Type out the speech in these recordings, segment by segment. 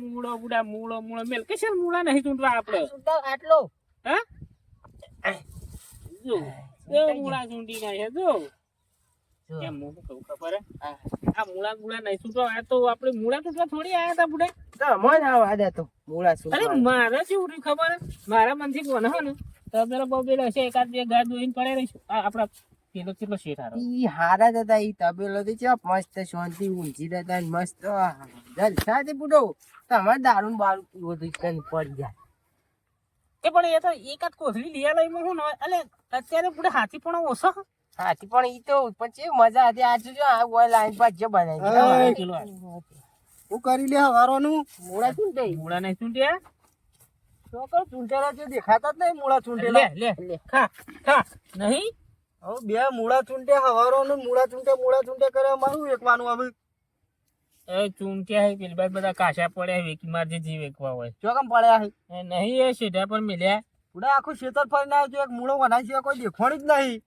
મૂળો બુડા મૂળો મૂળો. મેલ કે છે મૂળા નહીં ચૂંટવા આપણે? આટલો? હે? જો મૂળા ચૂંટી નાખે જો. કેમ હું કહું ખબર હે? આ મૂળા મૂળા નહીં ચૂંટવા આ તો આપણે મૂળા તૂટવા થોડી આયા હતા બુડા? તો મોજ આવા દે તો મૂળા અરે મારે શું ખબર હે? મારા મનથી કોને હો ને? બબેલો હશે એકાદ બે ગાય દોઈને પડે રહીશું. આપણા આપડા પેલો કેટલો શેઠ હારો? ઈ હારા દાદા ઈ તબેલો તો છે મસ્ત શાંતિ ઊંચી દાદા મસ્ત. જલસા થી પૂડો તમારે દારૂ બારૂ તો કઈ પડી જાય. એ પણ એ તો એકાદ કોથળી લઈ હું ને અલે અત્યારે પૂરે હાથી પણ ઓછો હાથી પણ ઈ તો પણ છે મજા હતી. આજે જો આ ઓય લાઈન પર જે બનાવી આ હું કરી લે હવારોનું મૂળા શું થઈ મૂળા નહીં ચૂંટ્યા? છોકરો ચૂંટેલા જે દેખાતા જ નહીં મૂળા લે ચૂંટેલા લે ખા ખા. નહીં? હવે બે મૂળા ચૂંટે હવારોનું મૂળા ચૂંટે મૂળા ચૂંટે કરે મારું વેકવાનું હવે? એ ચૂંટ્યા હે પેલી બાજુ બધા કાશા પડ્યા વેકી માર જે જી વેકવા હોય. ચોકમ પડ્યા છે એ નહીં એ શેઠા પર મિલ્યા. પૂરા આખું શેતર ફરીને આવ્યો એક મૂળો વનાય છે કોઈ દેખવાની જ નહીં.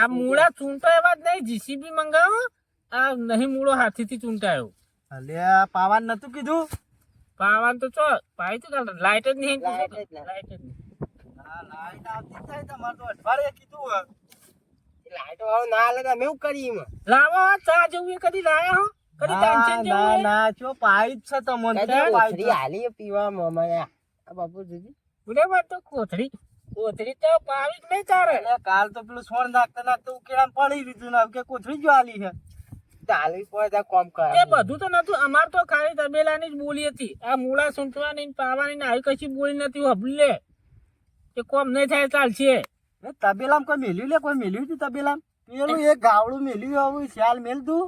આ મૂળા ચૂંટો એવા જ નહીં જીસીબી મંગાવો આ નહીં મૂળો હાથીથી ચૂંટાયો. અલ્યા પાવાન નતું કીધું? પાવાન તો ચો પાઈ તો લાઈટ જ નહીં લાઈટ જ ના. લાઈટ જ નહીં. હા, લાઈટ આવતી થાય તમારે તો અઠવાડિયે કીધું હે. લાઈટો વાળો ના હાલે તો અમે શું કરીએ એમાં. લાવો ચા જેવું કદી લાયા હો? કદી ના તાનસેન ના ના ચો પાઈ છે તમને કદી તો પાઈ કોથળી હાલી પીવા અમારે આ બાપુ જોજી બરાબર તો કોથળી કોથળી તો પાવી જ નહીં તારે કાલ તો પેલું સોણ નાખતા નાખતા ઉકેલામાં પડી દીધું ને કે કોથળી જો છે? ચાલી પડે કોમ કરે એ બધું તો નતું અમાર તો ખાલી તબેલાની જ બોલી હતી. આ મૂળા સૂંટવાની પાવાની આવી કશી બોલી નથી હબલે એ કોમ નહીં થાય ચાલશે. તબેલામાં કોઈ મેલ્યું લે? કોઈ મેલ્યું તું તબેલામ? પેલું એક ગાવડું મેલ્યું આવું શાલ મેલ તું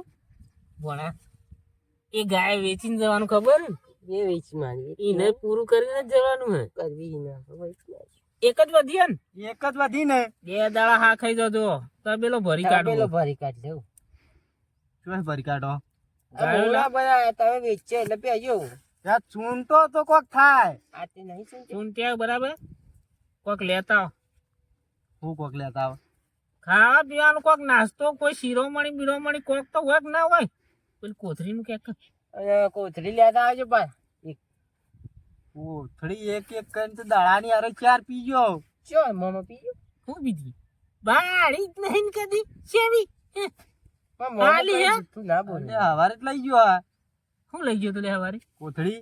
ભણા એ ગાય વેચીને જવાનું ખબર? ને એ વેચી માંગી. એને પૂરું કરીને જ જવાનું હે. કરવી ના એક જ વધી ને? એક જ વધી ને. બે દાડા હા ખાઈ જજો. તબેલો ભરી કાઢો. તબેલો ભરી કાઢ લેવું શું ભરી કાઢો? ગાયો બધા તમે વેચે એટલે પેજો. ચૂંટો તો કોક થાય. આ તે નહીં ચૂંટ્યા બરાબર? કોક લેતા આવો. હું કોક લેતા આવે. ખાવા પીવાનું કોક નાસ્તો કોઈ શિરોમણી બિરોમણી કોક તો હોય ના હોય. પેલી કોથળીનું ક્યાંક અને કોથળી લેતા આવજો ભાઈ. કોથળી એક એક કરીને તો દાડાની અરે ચાર પીજો ચો પી પીજો હું બીજી બાળી જ નહીં કદી સેવી હે, પણ હાલી હે? તું ના બોલે. હવારે જ લઈ ગયો આ. હું લઈ ગયો તો લે હવારે. કોથળી?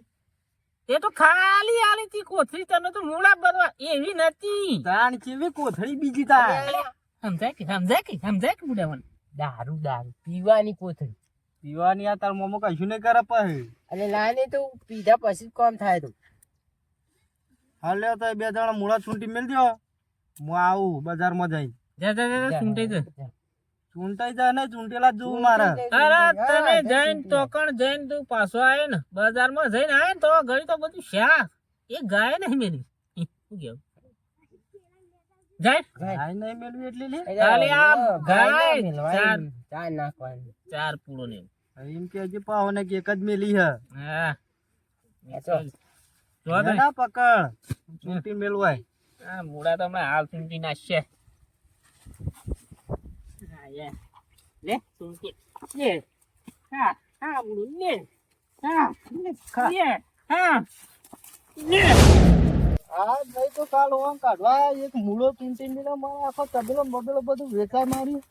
એ તો ખાલી આલી તી કોથળી તમે તો મૂળા બનવા એવી નથી. તાણ કેવી કોથળી બીજી થાય સમજાય કે સમજાય કે સમજાય કે બુડાવન દારૂ દારૂ પીવાની કોથળી. પીવાની આ તાર મોમો કશું નહીં કરે પછી અને લાને તો પીધા પછી કોમ થાય તો. હાલે તો બે જણા મૂળા છૂંટી મેલ દો હું આવું બજારમાં જઈ જા જા જા છૂંટી જા. ચૂંટાઈ જાય ને ચૂંટેલા જ જોવું મારે. અરે તમે જઈને તોકણ જઈને તું પાછો આવે ને બજારમાં જઈને આવે ને તો ઘડી તો બધું શા એ ગાય નહીં મેલી. શું કેવું? ચાર. ચાર પૂળો ને એમ કે હજી ને કે એક જ મેલી હે હા. આ તો. જો તો ના પકડ. ચૂંટી મેલવાય. આ મૂળા તો હમણાં હાલ ચૂંટી નાખશે. હા, લે. હા હા લે હા લે હા લે નહીં તો કાલ ઓમ કાઢવા એક મૂળો ચૂંટી મેળો મારે આખો તબેલો બબેલો બધું વેચાય મારી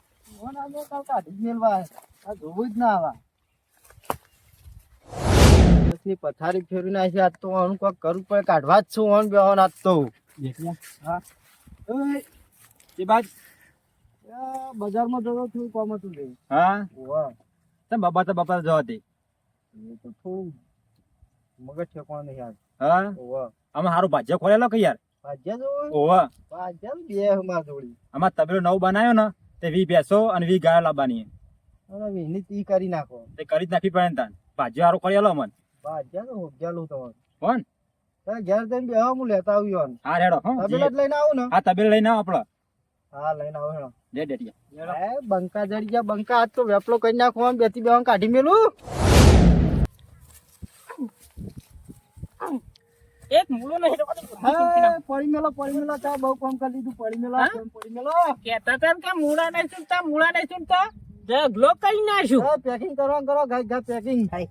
કાલ કાઢી જ આ જોવું જ ના આવા પછી પથારી ફેરવી નાખી આજ તો આનું કોક કરવું પડે કાઢવા જ છું ઓન બેહોન આજ તો હા એ બાજ બજારમાં જતો કોમ હતું હા? તમે બાપા તો બાપા જવા દે. એ તો થોડું મગજ ઠેકવાનું નહીં હા? આમાં સારું ભાજ્ય ખોલેલો કે યાર? ભાજ્યા જો ઓવા ભાજ્યા બે હમાર જોડી. આમાં તબેલો નવું બનાવ્યો ને તે વી બેસો અને વી ગાયો લાવવાની. વેની તી કરી નાખો. તે કરી જ નાખી પડે તાન. ભાજ્ય સારું ખોલેલો મન ભાજ્યા તો હોગ્યાલું તમારે. કોણ તારે ઘેર જઈને બેહવા હું લેતા આવ્યો હા રેડો હો. તબેલા લઈને આવું ને. હા તબેલો લઈને આવો આપણો હા લઈને આવો હેડો. દે ડેડિયા એ બંકા જડી ગયા બંકા આજ તો વેપલો કરી નાખો આમ બેથી બેહવા કાઢી મેલું. એક મૂળો નહીં. પડી મેલો પડી મેલો તા બહુ કામ કરી દીધું પડી મેલો હા? પડી મેલો. કેતા તન કે મૂળા નહીં છૂટતા મૂળા નહીં ચૂંટતા ઢગલો કરી નાખ્યું. પેકિંગ કરવા કરો ઘા ઘા પેકિંગ થાય?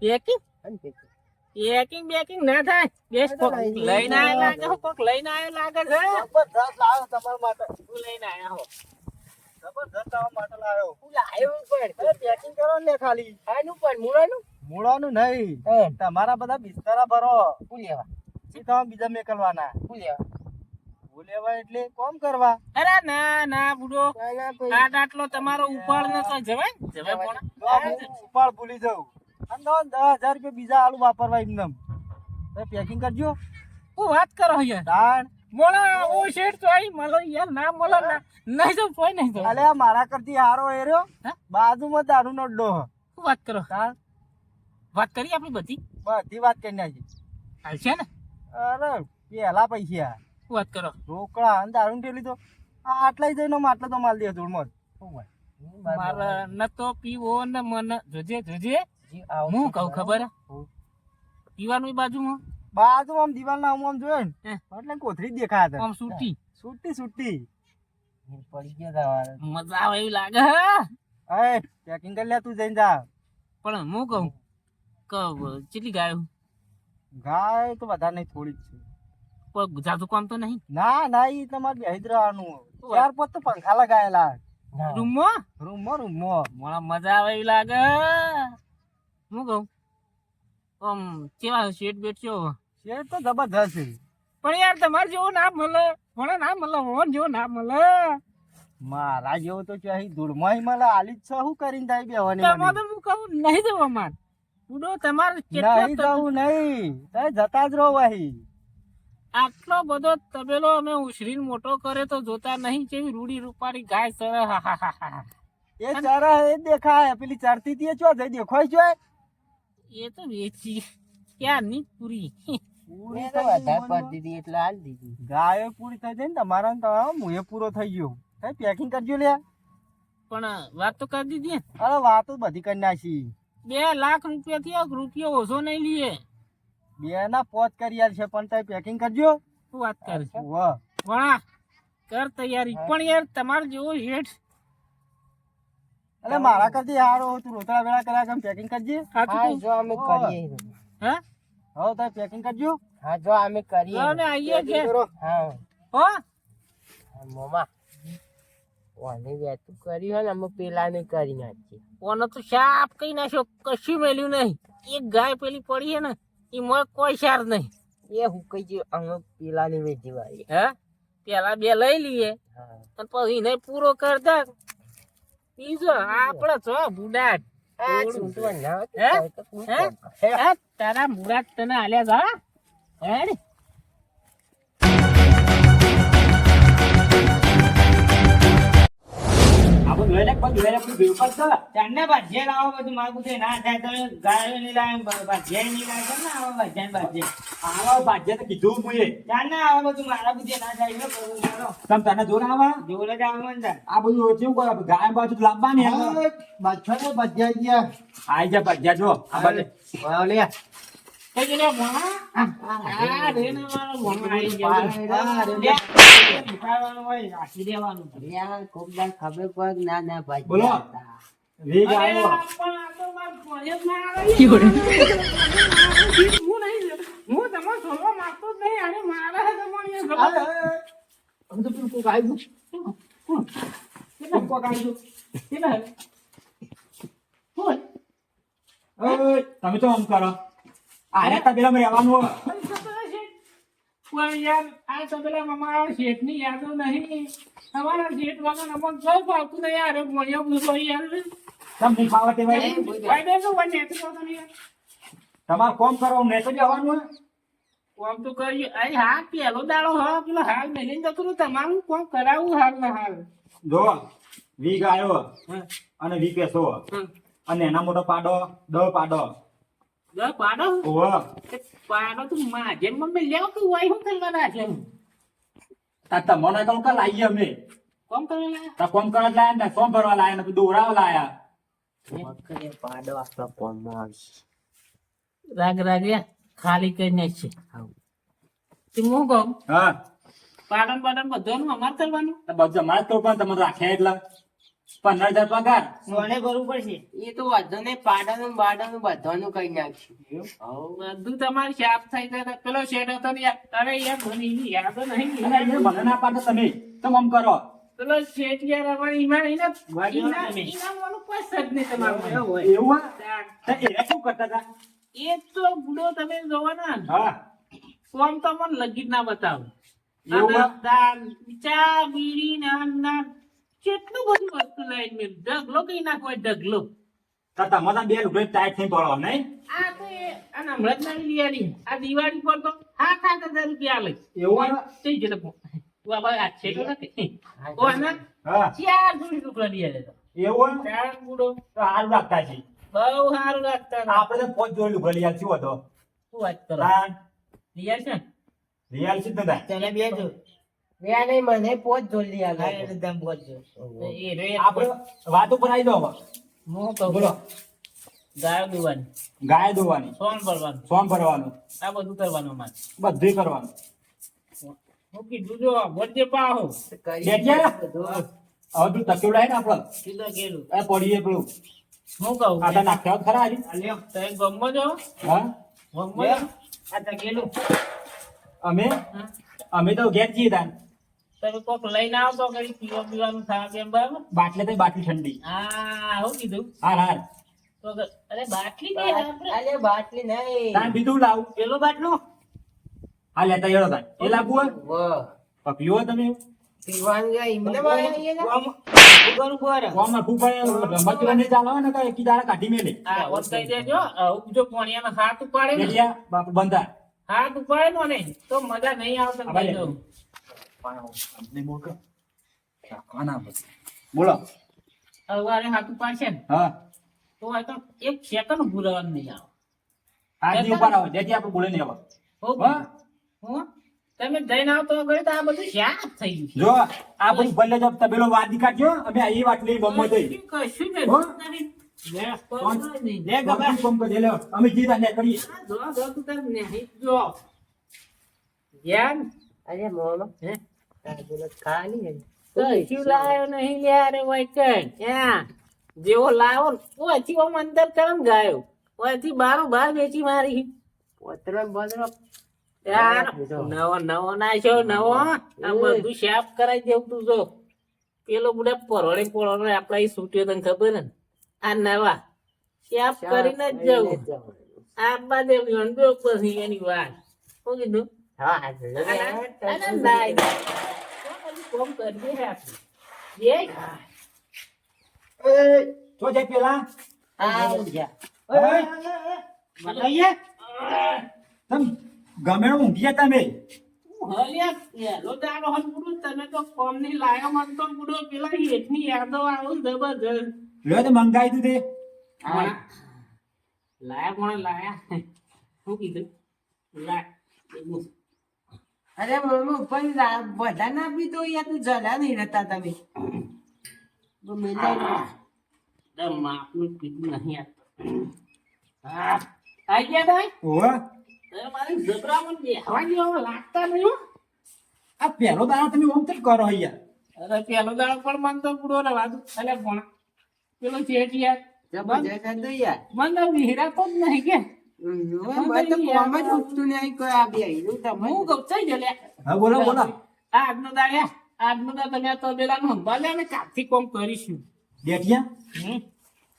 પેકિંગ અને પેકિંગ બેકિંગ ના થાય. બેસ કોક લઈને આયા લાગે હો કોક લઈને આયા લાગે છે. જબરદસ્ત લાવ્યો તમારા માટે. શું લઈને આયા હો. જબરદસ્ત તમારા માટે લાવ્યો. હું લાયો પણ. પેકિંગ કરો ને ખાલી. આનું પણ મૂળાનું? મૂળાનું નહીં. તમારા બધા બિસ્તરા ભરો. હું લેવા? તમે બીજા મેકલવાના. હું લેવા? ભૂલેવા એટલે કોમ કરવા. અરે ના ના બુડો. આટ આટલો તમારો ઉપાડ ન તો જવાય જવાય હું ઉપાડ ભૂલી તો દસ હજાર રૂપિયા બીજા આલુ વાપરવા એમને પેકિંગ કરજો. હું વાત કરો યાર દાણ. મોળો ઓ શેઠ તો આઈ મળો યાર ના મળો ના. નહીં તો કોઈ નહીં તો. અલે મારા કરતી હારો એર્યો હા? બાજુમાં દારૂ નો ડો વાત કરો. દાણ. વાત કરી આપણી બધી? બધી વાત કરી નાખી હાલશે ને? અરે પેલા પૈસા. વાત કરો. રોકડા અને દારૂ ઠેલી લીધો આટલા જઈને માટલો તો માલ દે હોય. હું માર- ન તો પીવો ને મને. જોજે જોજે. હું કહું ખબર. પીવાનું બાજુમાં? બાજુ આમ દીવાલ ના આમ જોયો ને એટલે કોથળી દેખાયા હતા. આમ સુટી. સુટી સુટી. પડી ગયા તમારે. મજા આવે એવી લાગે હે? એ પેકિંગ કરી લે તું જઈને જા. પણ હું કહું? કહું કેટલી ગાયો ગાય તો બધા નહીં થોડી જ છે. કોઈ જાતું કામ તો નહીં? ના ના એ તમારે બેહી રહેવાનું ચાર પોત તો પંખા લગાયેલા. રૂમમાં? રૂમમાં રૂમમાં. મને મજા આવે એવી લાગે હું કહું? આમ કેવા શેઠ બેઠ છો? શેઠ તો જબરદસ્ત છે. પણ યાર તમારે જેવો ના મળે મને ના મળે મોહન જેવો ના મળે. મારા જેવો તો કે અહીં ધૂળમાં મળે આલી છ હું કરીને થાય બેવાની તમે તો હું કહું નહીં જવા માર ઉડો તમારે નહીં જવું નહીં. તઈ જતા જ રહો અહીં. આટલો બધો તબેલો અમે ઉછરીને મોટો કરે તો જોતા નહીં કેવી રૂડી રૂપાળી ગાય સર હા હા હા હા એ ચરા એ દેખાય. પેલી ચરતી હતી ચો જઈ દેખાય છે એ તો વેચી. ક્યાં ની પૂરી? પૂરી તો વધારે પડી દીધી એટલે હાલ દીધી. ગાયો પૂરી થઈ જાય ને તમારા ને તમારા મુએ પૂરો થઈ ગયો. કઈ પેકિંગ કરજો લ્યા. પણ વાત તો કરી દીધી અરે વાતો બધી કરી નાખી. બે લાખ રૂપિયા થી એક રૂપિયો ઓછો નહીં લીએ. બે ના પોત કરી છે પણ તઈ પેકિંગ કરજો. શું વાત કરે છે? વાહ. વાહ કર તૈયારી. પણ યાર તમારે જેવો શેઠ એટલે મારા કરતી હારો તું રોતડા વેળા કર્યા કેમ પેકિંગ કરજે. હા? જો અમે કરીએ. હે? હો તઈ પેકિંગ કરજો. હા જો અમે કરીએ. અને આઈએ છે. હા. હો? મોમા. ઓને વેતું કરી હોય ને અમે પેલા ને કરી નાખીએ. ઓને તો સાપ કઈ નાખ્યો કશું મેલ્યું નહીં. એક ગાય પેલી પડી છે ને એ મોય કોઈ સાર નહીં. એ હું કહી જે અમે પેલા ની વેચી વાળી હે? પેલા બે લઈ લઈએ. હા. અને પછી એને પૂરો કરતા બીજો આપડે છો? બુડાટ? તારા બુડાટ તને આલ્યા જા હેડ ભાજ્ય લાવો બધું માગું છે ના થાય તો ગાયો ની લાવે ભાજ્યની લાવે કેમ ના ભાજ્ય ભાજ્ય આવા ભાગ્ય તો કીધું મુએ ચાંદને આવે બધું મારા બુદ્ધિ ના થાય એટલે બધું મારો. તમ તને જોર આવા? જોડે જ આવે ને આ બધું કેવું કરે? ગાય બાજુ લાંબા ને. બાદશાહ ને ગયા. આઈ જા ભાગ્યા જો. આ બધે. લે. આઈ ગયો. હોય, રાખી દેવાનું. યાર કોક દાડ ખબર પડે ના ના ભાઈ બોલો. વીગ આવ્યો પણ આ તો મારે ભણે જ ના આવે. હું નહીં, હું તમારે છોડવા માંગતો જ નહીં. અને મારા તમારી તો કોક આવ્યું? કોક. તમે તો આમ કરો આરે તબેલામાં રહેવાનું. પણ યાર આ તબેલામાં મારા શેઠની યાદો નહીં. તમારા શેઠ વગર અમને કોઈ નહીં. યાર ભણ્યો પૂરો યાર. તમ તે ભાઈ. ભાઈ તો તો યાર. તમારે કોમ કરો ને તો જવાનું. કોમ તો કર્યું અરે હા પેલો દાડો હા પેલો હાલ મેલીને રહ્યો. તમારું કોમ કરાવવું હાલ ને હાલ. જો વીગ આવ્યો અને વી પેસો. અને એના મોટો પાડો દ પાડો. પાડો. પાડો તું મમ્મી લેવ તું વાય હું કરવા તા કે અમે. કોમ કરવા લાયા? તા કોમ કરવા લાયા ને કોમ ભરવા લાયા ને દોરાવા લાયા. મકરે પાડો આપણા રાગ ખાલી કરી નાખશે આવું. તો હું કહું હા. પાટણ પાટણ બધાનું અમારે કરવાનું. તો બધું અમારે જ કરવું તમે રાખ્યા એટલે. પંદર હજાર પગાર. સોને ભરવું પડશે. એ તો વાંધો પાડાનું બાડાનું બધાનું કઈ નાખશે. બધું તમારે શાપ થઈ જાય પેલો શેઠ હતો ને અરે યાર મને યાદ નહીં. મને ના પાડો તમે. તમે આમ કરો. પેલો શેઠ યાર અમારે ઈમાન એને એવું? એ શું કરતા હતા? એ તો બુડો તમે જોવાના હા. કોમ તો મને લગી ના બતાવો. ચા બીડી ને ને. કેટલું બધું વસ્તુ લઈને મેં ઢગલો કઈ નાખો ઢગલો. તો તમારા બે લુગડે ટાઈટ થઈ પડો નહીં? આ તો એ હમણાં જ નવી લીયાડી. આ દિવાળી પર તો હા સાત હજાર રૂપિયા લઈ એવું હા? જતો બાબા આ છે તો નથી. ઓ આના ચાર જોડી ટુકડા લઈ આલે એવું ચાર ગુડો તો સારું રાખતા છે બહુ સારું લાગતા હતા. આપણે તો પોચ જોડી લુગડા લઈ હતો શું વાત કરો? લઈ આવશે ને? લઈ આલશું જ બે જો. ત્યાં નહીં મને પોત હા આલો એટલે દમ બોલજો એ રે આપણે વાત ઉપર આવી જાઓ હવે. હું કહું? બોલો. ગાય દોવાની. ગાય દોવાની. સોન ભરવાનું. સોન ભરવાનું. આ બધું કરવાનું અમારે. બધું કરવાનું. હું કીધું જો વચ્ચે પાહો બેઠ્યા? હવે તું ને આપડે સીધો ગેલું એ પડીએ પેલું. હું કહું? આટા નાખ્યા ખરા? અલ્યો તમે ગમો છો? હા? ગમો આ તો ગેલું. અમે? અમે તો ઘેર જઈએ તાન. તમે કોક લઈને આવો તો પીવા પીવાનું ખાવા પીવા બરાબર? બાટલે તો બાટલી ઠંડી. હા હું કીધું. હાર હાર. તો અરે બાટલી નહીં આપણે બાટલી નહીં. તાન બીજું લાવ? પેલો બાટલો? હા લેતા હેડો તાન એ લાગુ વાહ. પીવો તમે? પીવાનું ગયા એમને મારે નહીં એના? ઉપર ઉપર કોમ રમત રને ચાલો ને કે એકી દાડા કાઢી મેલે. આ ઓન કહી દેજો. જો પોણિયાનો હાથ ઉપાડે ને. બાપ બંધા હાથ ઉપાડે ને તો મજા નહીં આવશે આ દઉં. અમને મોકલો રાખવાના પછી બોલો હવે હાથ ઉપાડશે ને હા તો આ તો એક સેકન્ડ ઊભું નહીં આવે આજની ઉપર આવો જેથી આપણે બોલે નહીં આવો હો? તમે જઈને આવતો ગયો તો આ બધું શાક થઈ ગયું જો આ પછી ભલે જો તબેલો વાદી કાઢજો અમે એ વાત લઈ બમ્મો થઈ કશું? નહીં. અમે જીતા ને કરીએ જો, જો, તું તાર નહીં જો. જ્ઞાન? અરે મોમાં હે? પેલો ખાલી હે. કશું લાયો નહીં લ્યા રે વૈકણ. જેવો લાવો ને, ઓમ અંદર કરે ગાયો? ઓયથી બારો બાર વેચી મારી. પોતરો ને નવો નવો નાખ્યો નવો. આ બધું સાફ કરાઈ દેવું તું જો. પેલો બુડા પરોડે પરોળે આપડા એ છૂટ્યો તને ખબર ને? આ નવા. સાફ કરીને જ જવું. આ બાજુ ગણતો પછી એની વાત. શું કીધું? હા કોમ કરજે હે આપણે. જે તો જાય પેલા આ ગયા બતાઈએ તમ ગમે એનું ઊંઘી ગયા તમે હું હલ્યા પેલો દાડો હલ બુડું તમે તો કોમની લાયો મન તો બુડો પેલા હેઠની યાદો આવું જબરજસ્ત લ્યો તે મંગાઈ તું તે કોણ? લાયા કોણે લાયા શું કીધું લા એવું. અરે મમ્મી પણ બધા ના બી તો યાર તું જલા નહીં રહેતા તમે. માપનું કીધું નહીં આપતો. આઈ ગયા ભાઈ? ઓવે. મારી જબરામાં બેહવા જેવા લાગતા નહીં આ પહેલો દાડો તમે ઓમ કરો યાર અરે પહેલો દાડો પણ મન તો પૂરો રવા દો અલે પેલો શેઠ યાર. હતું યાર મન તો વિહરાતો જ નહીં કે. બોલો બોલો. આજનો દાડ્યા આજનો દાડ તમે આ તબેલાનું સંભાળ્યા અને કાલથી કોમ કરીશું. બેઠિયા?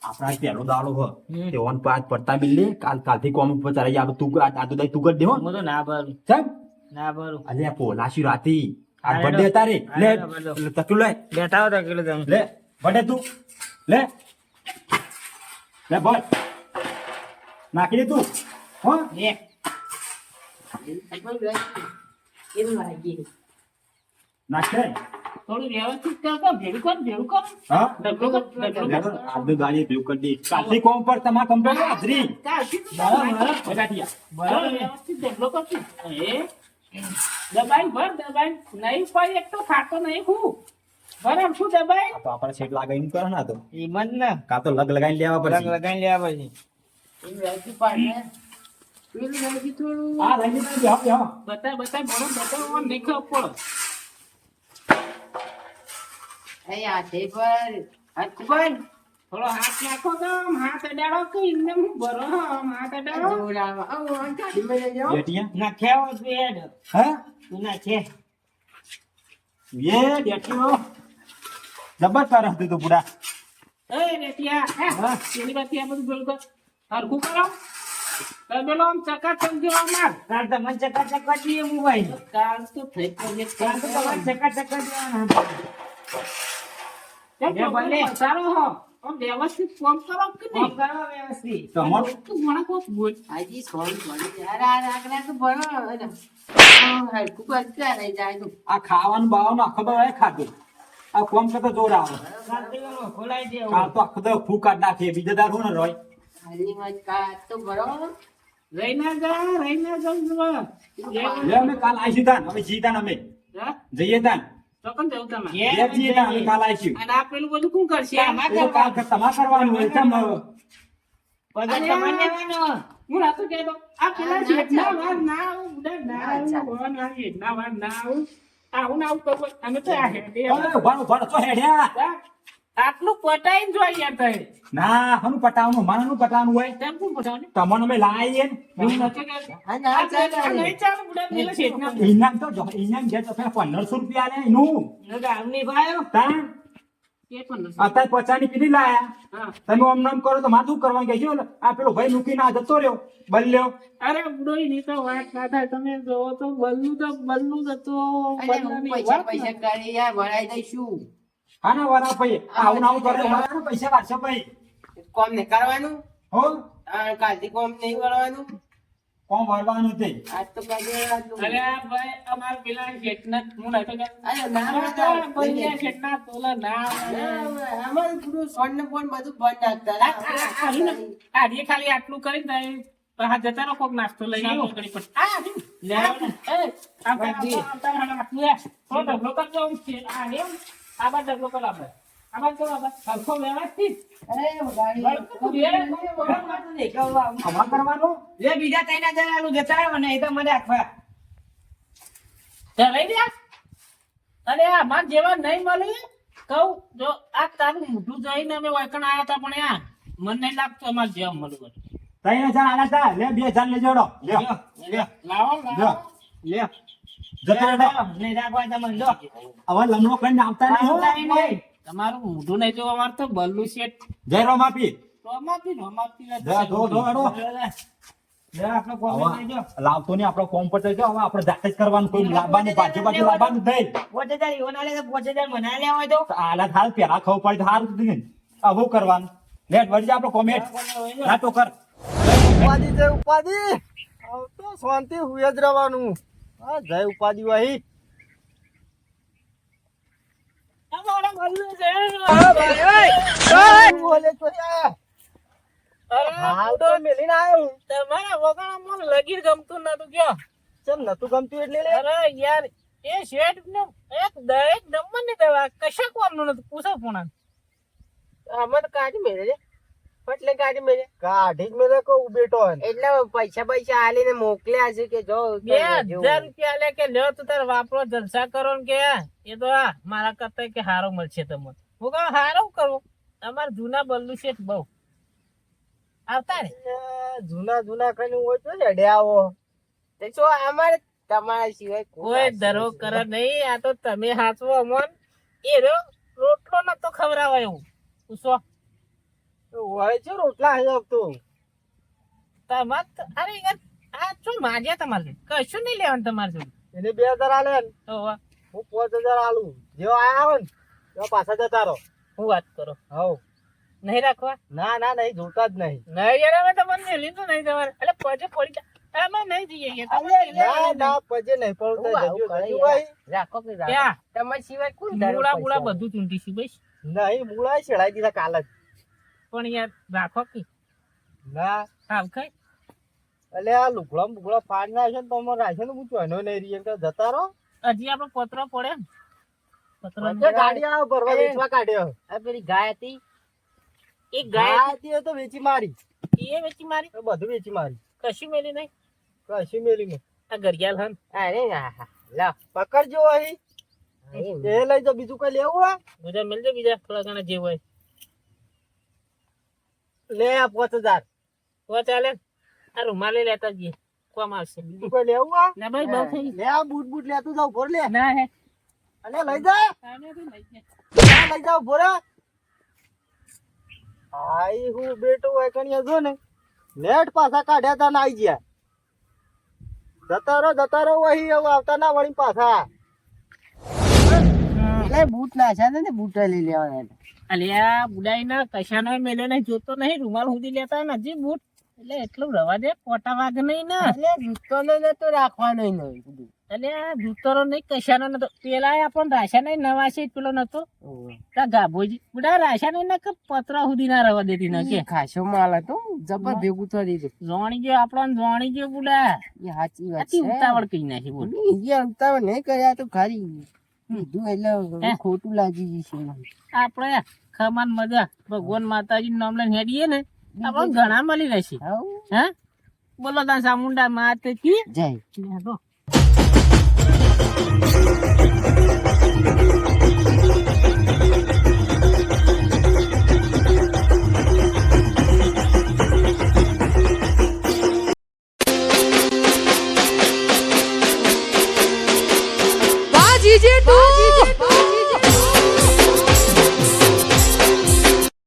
આપણા પહેલો દાડો હ. તે ઓન પાંચ પડતા બિલ લે. કાલ કાલથી કોમ ઉપર ચડાઈ આ તું આ તો દઈ તું કરી દે હું. તો ના ભરું સાહેબ? ના ભરું અલ્યા પોલાશી રાતી. આ બર્થડે તારે લે તકલું લે. બેઠા હો તો તમે. લે બર્થડે તું. લે. લે બોલ. નાખી દીધું હો? લે. એવું લાગી નાખ દે. થોડું વ્યવસ્થિત કર ભેગું કર ભેગું કર. હા? ડબલું કર ડબલું લે, કર. આજનું ગાડી ભેગું કરી દે. કાલથી કોમ પર તમારા કંપની હાજરી. બરાબર બરાબર. વ્યવસ્થિત ડબલું કરશું. એ. દબાઈ ભર દબાઈ. નહીં કોઈ એક તો ખાતો નહીં હું. બરાબર શું દબાઈ? તો આપણે સેટ લાગે એમ કરો ને તો. ઈ મન ને. કાં તો લગ લગાઈને લેવા પડશે. લગાઈ લેવા પછી બતાય બતાય થોડો હાથ નાખો તો હાથ અડાડો કે એમને હું હાથ અડાડો? જોરાવા આવો આ ગાડી જાઓ. બેટિયા? નાખ્યા હોત બેડ. હા? નાખે એ બેઠ્યો જબર કરે હતું તું બુડા એ રેટિયા હે. હા. પેલી બધું કર હરખું કરો. તો પેલો આમ ચકાચક જેવો માર. કાલ ચકા ચકાચક કરીએ મોબાઈલ. તાર તો થઈ પડે તાર તો તમારે ચકાચક દેવાના એ ભલે. સારો હો. વ્યવસ્થિત કામ કરો કે નહીં? કરો વ્યવસ્થિત. તમાર તું મને કોક બોલ. હાજી સોરી સોરી. યાર આ રાખના તો ભણો અને આ હરખું કરતા રહી જાય તો. આ ખાવાનું બાવાનું આખો તો એ ખાધું. આ કોમ કરતો જોર આવે. તો ખોલાઈ દેવો. કાલ તો આખો તો ફૂકાટ નાખીએ. બીજા દાર હું ને રોય. જઈએ તાન. તો કેમ જવું તમે જઈએ તાન. અમે કાલ આવીશું અને આ પેલું બધું કોણ કરશે? તમારે કરવાનું હોય પગાર હું રાતો કહેતો આ પેલા શેઠના વાર ના આવું ઉડા ના આવું ભગવાન આ શેઠના વાર ના આવું. આવું ના આવું કરવું. અમે તો આ હેડે ઉભાનો ઉભાનો તો હેડ્યા. આટલું પટાઈને જોઈ તઈ ના હનું પટાવવાનું માનાનું પટાવવાનું હોય. તેમ શું પટાવને તમને અમે લાવીએ. એવું નથી કહેતો. ના ચાલે પેલા નહીં ચાલે ઉડા પેલા શેઠના ઇનામ તો ઇનામ જે તો પંદરસો રૂપિયા લે એનું. ગામની ભાઈઓ. તાન એ પણ નથી. અત્યારે પચાની પીધી લાયા. તમે ઓમ નામ કરો તો માથું કરવાનું કે આ પેલો ભાઈ મૂકીને ના જતો રહ્યો. બલ્યો અરે બુડોઈ ની તો વાત ના થાય તમે જોવો તો બલ્લું તો બલ્લું પૈસા. કરી યાર ભરાઈ દઈશું. આના વાળા ભાઈ આવું આવું કરે મારા પૈસા વારસો ભાઈ કોમ નહીં કરવાનું હો આ કાલથી કોમ નહીં કરવાનું કોમ વળવાનું તે આજ તો કાલે. અરે ભાઈ અમાર પેલા શેઠના હું નતો કે અરે ના ભાઈ શેઠના તોલા ના અમાર પૂરો સોન ને ફોન બધું બંધ નાખતા આ- ખાલી આટલું કરી દે હા જતા રહો કોક નાસ્તો લઈ આવો કરી પર. આ લે આ કાજી આ તો ઢગલો કરજો છે. આ રહ્યું. આ બાજુ કરો આપણે. આ કરો આપણે. સરખો વ્યવસ્થિત. અરે ઉડાડી. બરાબર, બે દેખાવા આવું. અમાર કરવાનું લે બીજા ત્રણ હજાર જતા રહ્યો એ તો મને આપવા ધરાઈ દે. અરે આ જેવા નહીં મળી કહું જો આ તારું મોઢું જઈને અમે વાયકણ આવ્યા હતા પણ આ મને નહીં લાગતું અમારે જેવા મળવું ત્રણ હજાર આલા તા લે બે હજાર લેજો લે લાવો લાવો લ્યો. જતો રાખવા તમને જો. હવે લમણો કરીને આવતા નહીં નહીં. તમારું મોઢું નહીં જોવા અમારે તો બલ્લુ શેઠ. જય રો માફી ને ધો, ધો, હેડો. લાવતો નહીં આપણો કોમ પર હવે આપડે જાતે જ કરવાનું કોઈ લાવવાનું બાજુ પાછું લાવવાનું જ નહીં. પોચ હજાર ઈવન આલે મના મને હોય તો. આલા થાળ પેલા ખબર પડે હવે શું કરવાનું. લેટ વળી જા આપણો કોમેટ ના તો કર. ઉપાધિ તો શાંતિ હુએ જ રહેવાનું. હા જય ઉપાધિ વાહી. પૂછો પોણા આમાં. તો કાઢી મેળે એટલે કાઢી મેળે કાઢી જ મેલે કહું બેટો એટલે પૈસા પૈસા આલીને મોકલ્યા છે કે જો બે હજાર રૂપિયા લે કે લ્યો તો તાર વાપરો જલસા કરો ને કે એ તો આ મારા કરતા કે હારો મળશે તમને. હું કહું હારો કરવું તમારા જૂના બલ્લુ શેઠ બહુ. આવતા ને જૂના જૂના ખાઈને હોય તો તે શું અમારે તમારા સિવાય કોઈ ધરો કરે નહીં આ તો તમે હાચવો અમોન એ રો રોટલો નતો ખવડાવે એવું પૂછો તો હોય છે રોટલા હે તો. તમાર અરે આ શું માગ્યા તમારે? કશું નહીં લેવાનું તમારે શું એને બે હજાર આલે તો હું પાંચ હજાર આલું. જેવો આયા હોય ને તેવા પાછા જતા રહો. હું વાત કરો? હવ. નહીં રાખવા? ના ના નહીં જોતા જ નહીં. નહીં યાર અમે તમને મેલી તો નહીં તમારે એટલે પજે પડી જાય અમે નહીં જઈએ યાર ના ના પજે નહીં. ભાઈ. રાખો કે રાખો તમારા સિવાય કોણ મૂળા મૂળા? બધું ચૂંટીશું ભાઈ. નહીં મૂળા છેડાઈ દીધા કાલ જ. પણ યાર રાખો કે. ના. હાલ કઈ એટલે આ લુગડા બુગડા ફાડ નાખે ને તો અમારે રાખે ને હું ચોનો નહીં રહી કે જતા રહો. હજી આપણો પત્ર પડે પત્ર ગાડી આવ ભરવા. વેચવા કાઢ્યો. આ પેલી ગાય હતી. એ ગાય હતી. તો વેચી મારી. એ વેચી મારી? બધું વેચી મારી. કશું મેલી નહીં. કશું મેલી મેં આ ગરિયાલ હન. અરે હા પકડજો અહીં. એ લઈ જો બીજું કઈ લેવું હોય? બીજા મિલજે બીજા થોડા ઘણા જે હોય. લે આ પાંચ હજાર. તો ચાલે આ રૂમાલે લેતા જઈએ. કોમ આવશે. બીજું કોઈ લેવું હોય ના ભાઈ બહુ થઈ લે આ બૂટ બૂટ લેતું જાવ ભોર લે. ના હે. અને લઈ જા. લઈ. આ જાવ ભોરા. આઈ હું બેટો હોય કણિયા જો ને. નેટ પાછા કાઢ્યા તા ને આઈ ગયા. જતા રહો જતા એવું આવતા ના વળી પાછા. એટલે બૂટ ના છે ને બૂટ લઈ લેવાના. અલ્યા બુડાઈ ના કશાનો મેલે નહીં જોતો નહીં રૂમાલ સુધી લેતા નથી ને બૂટ. એટલે એટલું રવા દે પોટા વાગ નહીં ને. એટલે જૂતોનો ને તો રાખવાનો નહીં બધું. અલ્યા જૂતરો નહીં કશાનો નતો. પેલા આપણ રાશા નહીં નવા છે પેલો નતો. તા ગાભોજી. બુડા રાશા નહીં ના કે પતરા સુધી ના રવા દેતી ન કે. ખાસો માલ હતો જબર ભેગું થઈ દીધું. જોણી ગયો આપણો જોણી ગયો બુડા. એ સાચી વાત છે. ઉતાવળ કઈ નાખી બોલ. એ ઉતાવળ નહીં કર્યા તો ખરી. કીધું એટલે ખોટું લાગી જશે આપણે ખમાન મજા. ભગવાન માતાજી નામ લઈને હેડીએ ને આપણે ઘણા મળી રહેશે. હે? બોલો તા સામુંડા માતે કી? જય. હેડો.